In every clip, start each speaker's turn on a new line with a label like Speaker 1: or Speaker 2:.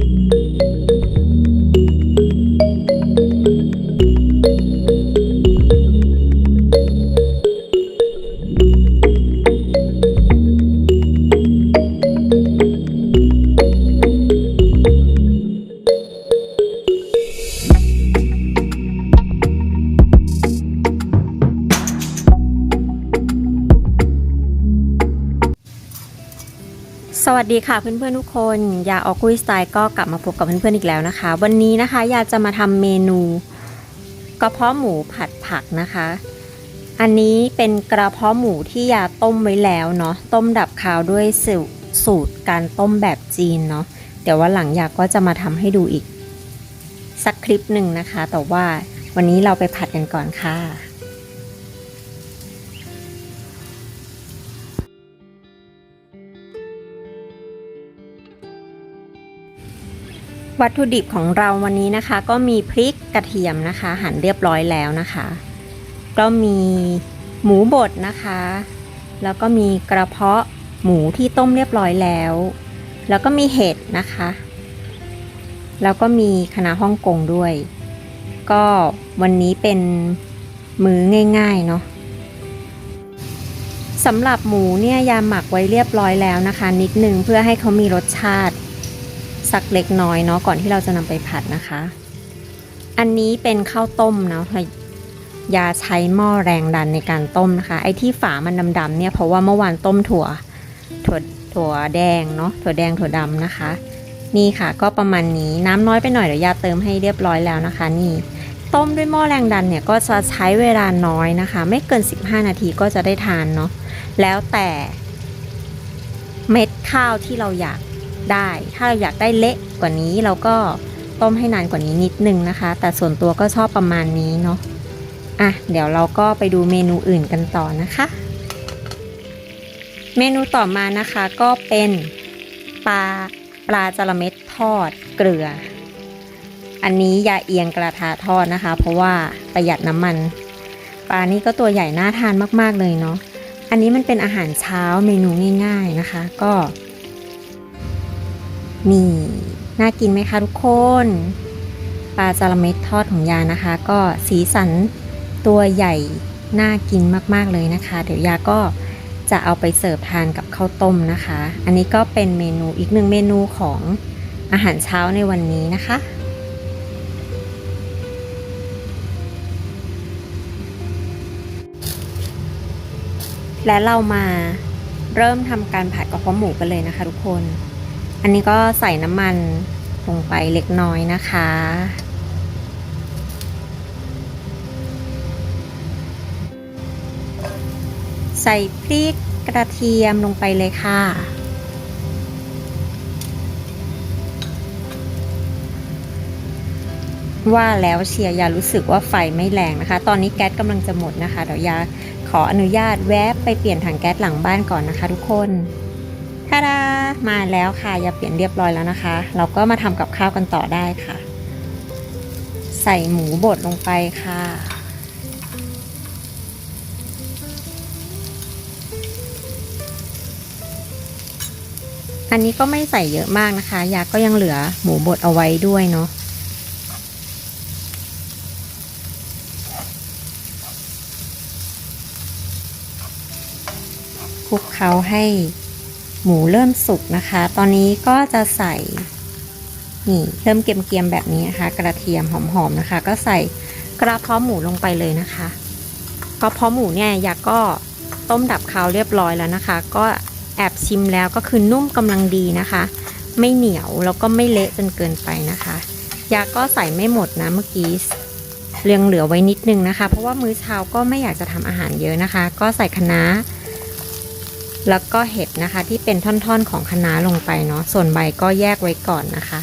Speaker 1: Thank you. สวัสดีค่ะเพื่อนๆทุกคนยาออกุยสไตล์ก็กลับมาพบกับเพื่อนๆอีกแล้วนะคะ วันนี้นะคะยาจะมาทำเมนูกระเพาะหมูผัดผักนะคะ อันนี้เป็นกระเพาะหมูที่ยาต้มไว้แล้วเนาะต้มดับคาวด้วยสูสูตรการต้มแบบจีนเนาะเดี๋ยวว่าหลังยาก็จะมาทำให้ดูอีก สักคลิปหนึ่งนะคะ แต่ว่าวันนี้เราไปผัดกันก่อนค่ะ วัตถุดิบของเราวันนี้นะคะ ก็มีพริกกระเทียมนะคะ หั่นเรียบร้อยแล้วนะคะ ก็มีหมูบดนะคะ แล้วก็มีกระเพาะหมูที่ต้มเรียบร้อยแล้ว แล้วก็มีเห็ดนะคะ แล้วก็มีคณะน้าฮ่องกงด้วย ก็วันนี้เป็นมื้อง่าย ๆ เนาะสำหรับหมูเนี่ยยาหมักไว้เรียบร้อยแล้วนะคะ นิดนึงเพื่อให้เขามีรสชาติ สักเล็กน้อยเนาะก่อนที่เราจะนำไปผัดนะคะ อันนี้เป็นข้าวต้มเนาะยาใช้หม้อแรงดันในการต้มนะคะ ไอ้ที่ฝามันดำๆเนี่ยเพราะว่าเมื่อวานต้มถั่วถั่วถั่วแดงเนาะถั่วแดงถั่วดำนะคะ นี่ค่ะ ก็ประมาณนี้น้ำน้อยไปหน่อยเดี๋ยวยาเติมให้เรียบร้อยแล้วนะคะ นี่ ต้มด้วยหม้อแรงดันเนี่ยก็จะใช้เวลาน้อยนะคะ ไม่เกิน 15 นาทีก็จะได้ทานเนาะแล้วแต่เม็ดข้าวที่เราอยาก ได้ ถ้าเราอยากได้เละกว่านี้เราก็ต้มให้นานกว่านี้นิดนึงนะคะ แต่ส่วนตัวก็ชอบประมาณนี้เนาะอะเดี๋ยวเราก็ไปดูเมนูอื่นกันต่อนะคะ เมนูต่อมานะคะก็เป็นปลาปลาจระเม็ดทอดเกลือ อันนี้อย่าเอียงกระทะทอดนะคะ เพราะว่าประหยัดน้ำมัน ปลานี่ก็ตัวใหญ่น่าทานมากๆเลยเนาะอันนี้มันเป็นอาหารเช้าเมนูง่าย ๆนะคะ ก็ นี่ น่ากินไหมคะทุกคน ปลาจาระเม็ดทอดของยานะคะ ก็สีสันตัวใหญ่ น่ากินมากๆเลยนะคะ เดี๋ยวยาก็จะเอาไปเสิร์ฟทานกับข้าวต้มนะคะ อันนี้ก็เป็นเมนูอีกหนึ่งเมนูของอาหารเช้าในวันนี้นะคะและเรามาเริ่มทำการผัดกระเพาะหมูกันเลยนะคะทุกคน อันนี้ก็ใส่น้ำมันลงไปเล็กน้อยนะคะ ใส่พริกกระเทียมลงไปเลยค่ะ ว่าแล้วเชียร์ยารู้สึกว่าไฟไม่แรงนะคะ ตอนนี้แก๊สกำลังจะหมดนะคะ เดี๋ยวยาขออนุญาตแวะไปเปลี่ยนถังแก๊สหลังบ้านก่อนนะคะทุกคน มาแล้วค่ะยาเปลี่ยนเรียบร้อยแล้วนะคะ เราก็มาทำกับข้าวกันต่อได้ค่ะ ใส่หมูบดลงไปค่ะอันนี้ก็ไม่ใส่เยอะมากนะคะ ยาก็ยังเหลือหมูบดเอาไว้ด้วยเนาะ คลุกเคล้าให้ หมูเริ่มสุกนะคะ ตอนนี้ก็จะใส่นี่เริ่มเกรียมๆแบบนี้นะคะ กระเทียมหอมๆนะคะ ก็ใส่กระเพาะหมูลงไปเลยนะคะกระเพาะหมูเนี่ยยาก็ต้มดับคาวเรียบร้อยแล้วนะคะ ก็แอบชิมแล้วก็คือนุ่มกำลังดีนะคะ ไม่เหนียวแล้วก็ไม่เละจนเกินไปนะคะยาก็ใส่ไม่หมดนะเมื่อกี้เรียงเหลือไว้นิดนึงนะคะ เพราะว่ามื้อเช้าก็ไม่อยากจะทำอาหารเยอะนะคะ ก็ใส่คะน้า แล้วก็เห็ดนะคะที่เป็นท่อนๆของคะน้าลงไปเนาะส่วนใบก็แยกไว้ก่อนนะคะ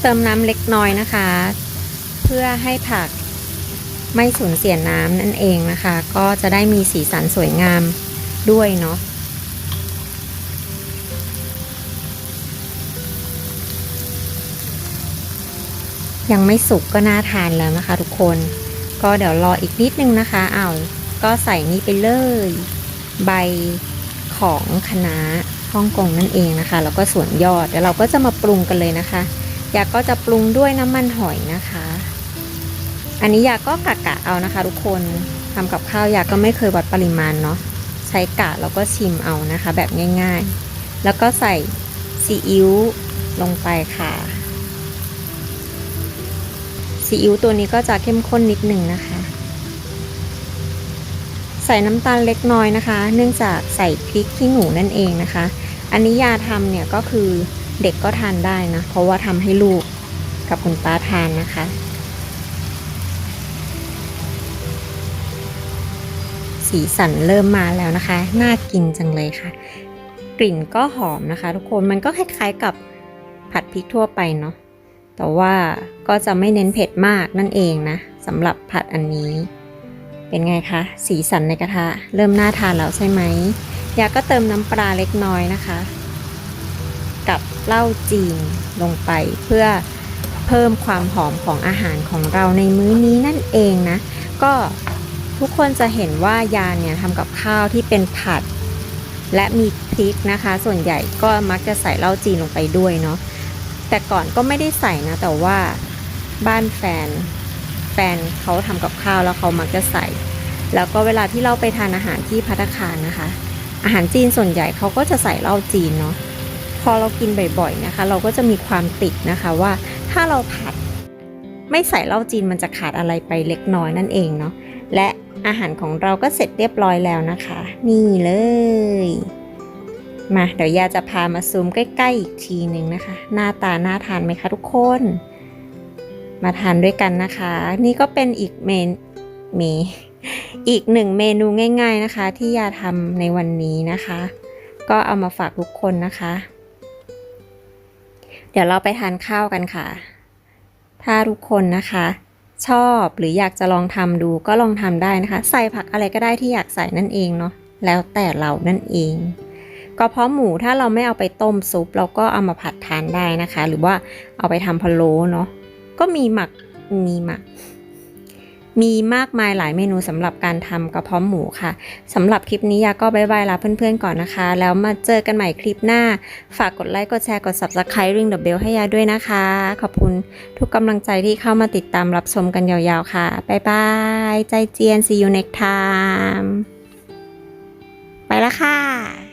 Speaker 1: เติมน้ำเล็กน้อยนะคะ เพื่อให้ผักไม่สูญเสียน้ำนั่นเองนะคะ ก็จะได้มีสีสันสวยงามด้วยเนาะ ยังไม่สุกก็น่าทานแล้วนะคะ ทุกคน ก็เดี๋ยวรออีกนิดนึงนะคะอ้าวก็ใส่นี่ไปเลย ใบของคณะฮ่องกงนั่นเองนะคะ แล้วก็ส่วนยอดเดี๋ยวเราก็จะมาปรุงกันเลยนะคะ ยาก็จะปรุงด้วยน้ำมันหอยนะคะ อันนี้ยาก็กะกะเอานะคะ ทุกคนทำกับข้าวยาก็ไม่เคยวัดปริมาณเนาะใช้กะแล้วก็ชิมเอานะคะ แบบง่าย ๆ แล้วก็ใส่ซีอิ๊วลงไปค่ะ ซีอิ๊วตัวนี้ก็จะเข้มข้นนิดหนึ่งนะคะ ใส่น้ำตาลเล็กน้อยนะคะ เนื่องจากใส่พริกขี้หนูนั่นเองนะคะ อันนี้ยาทำเนี่ยก็คือเด็กก็ทานได้นะ เพราะว่าทำให้ลูกกับคุณป้าทานนะคะ สีสันเริ่มมาแล้วนะคะ น่ากินจังเลยค่ะ กลิ่นก็หอมนะคะ ทุกคนมันก็คล้ายๆกับผัดพริกทั่วไปเนาะ แต่ว่าก็จะไม่เน้นเผ็ดมากนั่นเองนะสำหรับผัดอันนี้ เป็นไงคะ สีสันในกระทะ เริ่มน่าทานแล้วใช่ไหมยาก็เติมน้ำปลาเล็กน้อยนะคะ กับเหล้าจีนลงไปเพื่อเพิ่มความหอมของอาหารของเราในมื้อนี้นั่นเองนะ ก็ทุกคนจะเห็นว่ายาเนี่ยทำกับข้าวที่เป็นผัด และมีพริกนะคะ ส่วนใหญ่ก็มักจะใส่เหล้าจีนลงไปด้วยเนาะ แต่ก่อนก็ไม่ได้ใส่นะ แต่ว่าบ้านแฟน แฟนเขาทำกับข้าวแล้วเขามักจะใส่ แล้วก็เวลาที่เราไปทานอาหารที่พัตตาคารนะคะ อาหารจีนส่วนใหญ่เขาก็จะใส่เหล้าจีนเนาะพอเรากินบ่อยๆนะคะ เราก็จะมีความติดนะคะว่าถ้าเราผัดไม่ใส่เหล้าจีนมันจะขาดอะไรไปเล็กน้อยนั่นเองเนาะและอาหารของเราก็เสร็จเรียบร้อยแล้วนะคะ นี่เลย มาเดี๋ยวยาจะพามาซูมใกล้ๆอีกทีหนึ่งนะคะ หน้าตาน่าทานไหมคะทุกคน มาทานด้วยกันนะคะ นี่ก็เป็นอีกเมนเมอีกหนึ่งเมนูง่าย ๆนะคะ ที่ยาทำในวันนี้นะคะ ก็เอามาฝากทุกคนนะคะ เดี๋ยวเราไปทานข้าวกันค่ะ ถ้าทุกคนนะคะ ชอบหรืออยากจะลองทำดูก็ลองทำได้นะคะ ใส่ผักอะไรก็ได้ที่อยากใส่นั่นเองเนาะแล้วแต่เรานั่นเอง กระเพาะหมูถ้าเราไม่เอาไปต้มซุป เราก็เอามาผัดทานได้นะคะ หรือว่าเอาไปทำพะโล้เนาะก็มีหมักมีหมัก มีมากมายหลายเมนูสำหรับการทำกระเพาะหมูค่ะสำหรับคลิปนี้ยาก็บายบายลาเพื่อนๆก่อนนะคะ แล้วมาเจอกันใหม่คลิปหน้า ฝากกดไลค์กดแชร์กด subscribe ริงเดอะเบลให้ยาด้วยนะคะ ขอบคุณทุกกำลังใจที่เข้ามาติดตามรับชมกันยาวๆค่ะบายบายใจเจียน see you next time ไปแล้วค่ะ